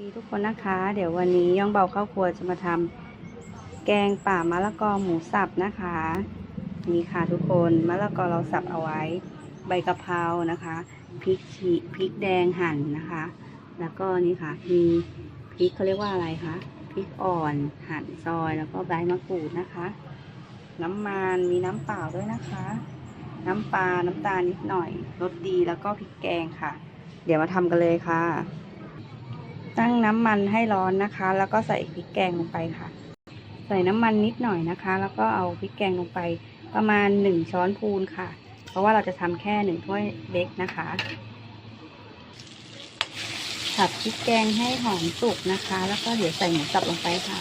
ดีทุกคนนะคะ เดี๋ยววันนี้ย่องเบาเข้าวครัวจะมาทำแกงป่ามะละกอหมูสับนะคะ นี่ค่ะทุกคนมะละกอเราสับเอาไว้ ใบกะเพรานะคะพริกฉีพริกแดงหั่นนะคะ แล้วก็นี่ค่ะมีพริกเขาเรียกว่าอะไรคะพริกอ่อนหั่นซอยแล้วก็ใบมะกรูดนะคะ น้ำมันมีน้ำเปล่าด้วยนะคะ น้ำปลาน้ำตาลนิดหน่อยรสดีแล้วก็พริกแกงค่ะ เดี๋ยวมาทำกันเลยค่ะ ตั้งน้ำมันให้ร้อนนะคะ แล้วก็ใส่พริกแกงลงไปค่ะ ใส่น้ำมันนิดหน่อยนะคะ แล้วก็เอาพริกแกงลงไปประมาณหนึ่งช้อนพูนค่ะ เพราะว่าเราจะทำแค่หนึ่งถ้วยเล็กนะคะผัดพริกแกงให้หอมสุกนะคะ แล้วก็เดี๋ยวใส่หมูสับลงไปค่ะ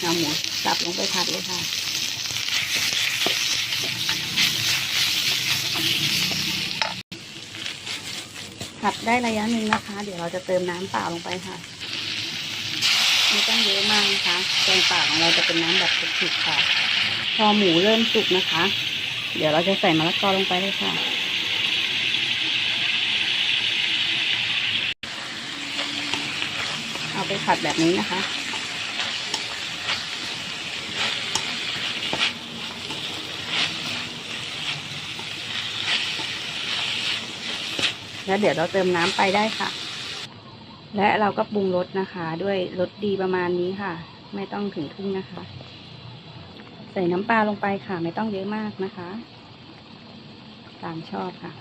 เอาหมูสับลงไปผัดเลยค่ะ ผัดได้ระยะหนึ่งนะคะ เดี๋ยวเราจะเติมน้ำเปล่าลงไปค่ะไม่ต้องเยอะมากนะคะแกงป่าของเราจะเป็นน้ำแบบสุกๆค่ะ พอหมูเริ่มสุกนะคะ เดี๋ยวเราจะใส่มะละกอลงไปเลยค่ะเอาไปผัดแบบนี้นะคะ แล้วเดี๋ยวเราเติมน้ำไปได้ค่ะ และเราก็ปรุงรสนะคะ ด้วยรสดีประมาณนี้ค่ะ ไม่ต้องถึงครึ่งนะคะ ใส่น้ำปลาลงไปค่ะ ไม่ต้องเยอะมากนะคะ ตามชอบค่ะ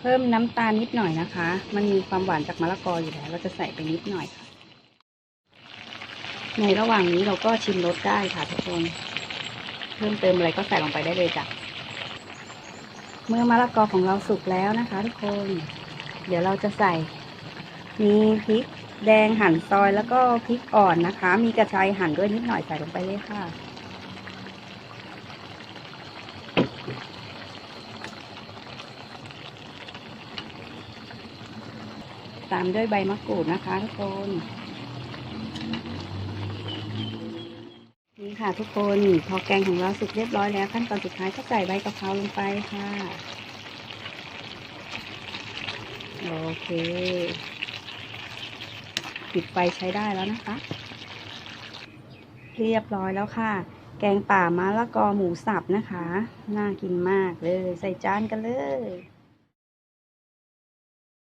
เพิ่มน้ำตาลนิดหน่อยนะคะ มันมีความหวานจากมะละกออยู่แล้ว เราจะใส่ไปนิดหน่อยค่ะ ในระหว่างนี้เราก็ชิมรสได้ค่ะทุกคน เพิ่มเติมอะไรก็ใส่ลงไปได้เลยจ้ะ เมื่อมะละกอของเราสุกแล้วนะคะ ทุกคน เดี๋ยวเราจะใส่ มีพริกแดงหั่นซอยแล้วก็พริกอ่อนนะคะ มีกระชายหั่นด้วยนิดหน่อยใส่ลงไปเลยค่ะ ตามด้วยใบมะกรูดนะคะทุกคน นี่ค่ะทุกคนพอแกงของเราสุกเรียบร้อยแล้ว ขั้นตอนสุดท้ายก็ใส่ใบกะเพราลงไปค่ะ โอเคปิดไฟใช้ได้แล้วนะคะ เรียบร้อยแล้วค่ะ แกงป่ามะละกอหมูสับนะคะ น่ากินมากเลย ใส่จานกันเลย